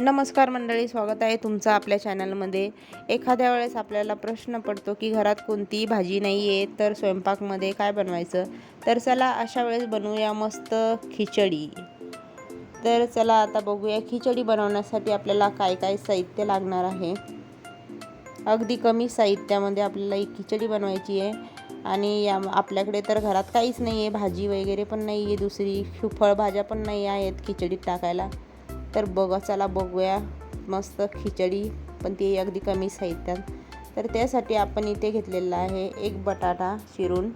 नमस्कार मंडळी स्वागत आहे तुमचं आपल्या चॅनलमध्ये. एखाद्या वेळेस आपल्याला प्रश्न पडतो की घरात कोणतीही भाजी नाही आहे तर स्वयंपाकमध्ये काय बनवायचं? तर चला अशा वेळेस बनवूया मस्त खिचडी. तर चला आता बघूया खिचडी बनवण्यासाठी आपल्याला काय काय साहित्य लागणार आहे. अगदी कमी साहित्यामध्ये आपल्याला एक खिचडी बनवायची आहे. आणि या आपल्याकडे तर घरात काहीच नाही आहे भाजी वगैरे पण नाही आहे दुसरी फळभाज्या पण नाही आहेत खिचडीत टाकायला. तर बघा चला बघूया. मस्त खिचडी पण ती अगदी कमी साहित्यात. तर त्यासाठी आपण इथे घेतलेला आहे एक बटाटा चिरून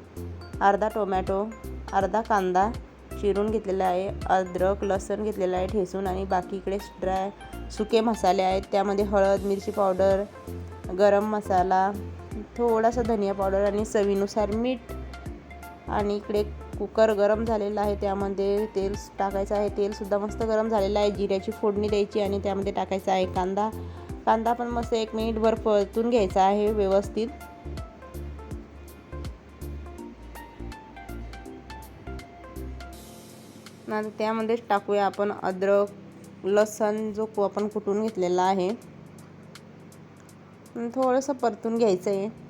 अर्धा टोमॅटो अर्धा कांदा चिरून घेतलेला आहे अद्रक लसूण घेतलेलं आहे ठेसून आणि बाकी इकडे ड्राय सुके मसाले आहेत. त्यामध्ये हळद मिरची पावडर गरम मसाला थोडासा धनिया पावडर आणि चवीनुसार मीठ आणि इकडे कुकर गरम झालेला आहे त्यामध्ये तेल टाकायचं आहे. तेलसुद्धा मस्त गरम झालेलं आहे. जिऱ्याची फोडणी द्यायची आणि त्यामध्ये टाकायचा आहे कांदा. कांदा पण मस्त एक मिनिटभर परतून घ्यायचा आहे व्यवस्थित. नंतर त्यामध्येच टाकूया आपण अद्रक लसण जो को आपण कुटून घेतलेला आहे. थोडंसं परतून घ्यायचं आहे.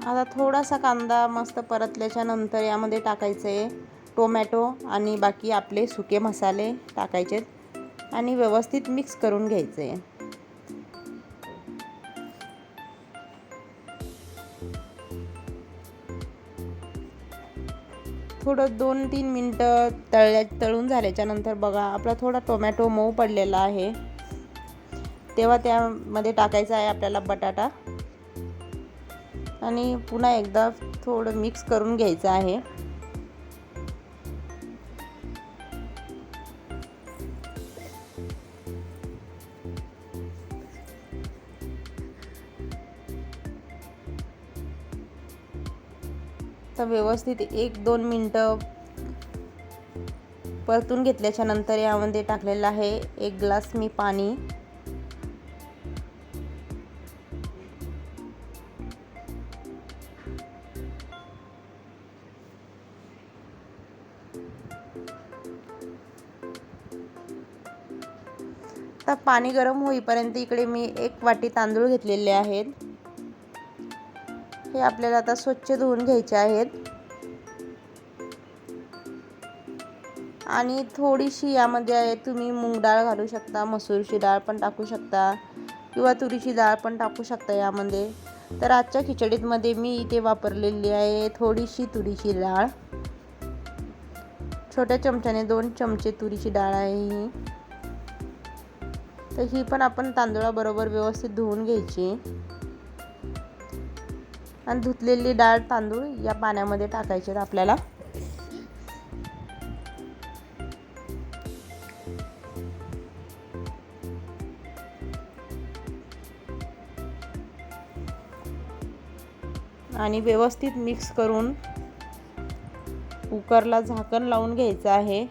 आता थोडासा कांदा मस्त परतल्याच्या नंतर यामध्ये टाकायचं आहे टोमॅटो आणि बाकी आपले सुके मसाले टाकायचे आणि व्यवस्थित मिक्स करून घ्यायचे. आहे थोडं दोन तीन मिनटं तळल्या तळून झाल्याच्यानंतर बघा आपला थोडा टोमॅटो मऊ पडलेला आहे. तेव्हा त्यामध्ये टाकायचा आहे आपल्याला बटाटा. आणि पुन्हा एकदा थोडं मिक्स करून घ्यायचं आहे. तर व्यवस्थित एक दोन मिनटं परतून घेतल्याच्या नंतर यामध्ये टाकलेलं आहे एक ग्लास मी पाणी. आता पाणी गरम होईपर्यंत इकडे मी एक वाटी तांदूळ घेतलेले आहेत. हे आपल्याला आता स्वच्छ धुवून घ्यायचे आहेत. आणि थोडीशी यामध्ये आहे तुम्ही मूग डाळ घालू शकता मसूरची डाळ पण टाकू शकता किंवा तुरीची डाळ पण टाकू शकता यामध्ये. तर आजच्या खिचडीमध्ये मी इथे वापरलेली आहे थोडीशी तुरीची डाळ. छोट्या चमच्याने दोन चमचे तुरीची डाळ आहे ही. तर ही पण आपण तांदूळाबरोबर व्यवस्थित धुवून घ्यायची. आणि धुतलेली डाळ तांदूळ या पाण्यामध्ये टाकायचे आपल्याला. आणि व्यवस्थित मिक्स करून कुकरला झाकण लावून घ्यायचं आहे.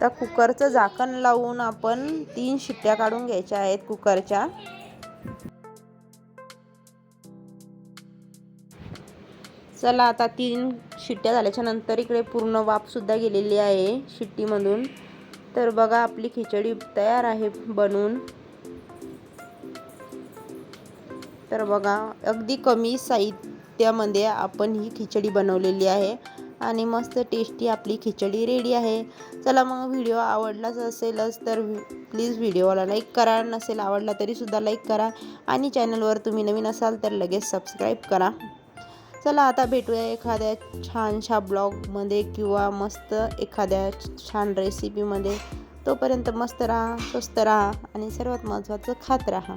तर कुकरचं झाकण लावून आपण तीन शिट्ट्या काढून घ्यायच्या आहेत कुकरच्या. चला आता तीन शिट्ट्या झाल्याच्यानंतर इकडे पूर्ण वाफसुद्धा गेलेली आहे शिट्टीमधून. तर बघा आपली खिचडी तयार आहे बनवून तर बघा अगदी कमी साहित्यामध्ये आपण ही खिचडी बनवलेली आहे. आणि मस्त टेस्टी आपली खिचडी रेडी आहे. चला मग व्हिडिओ आवडलाच असेलच तर प्लीज व्हिडिओला लाईक करा. नसेल आवडला तरीसुद्धा लाईक करा. आणि चॅनलवर तुम्ही नवीन असाल तर लगेच सबस्क्राईब करा. चला आता भेटूया एखाद्या छानशा ब्लॉगमध्ये किंवा मस्त एखाद्या छान रेसिपीमध्ये तोपर्यंत मस्त राहा स्वस्त राहा आणि सर्वात महत्त्वाचं खात राहा.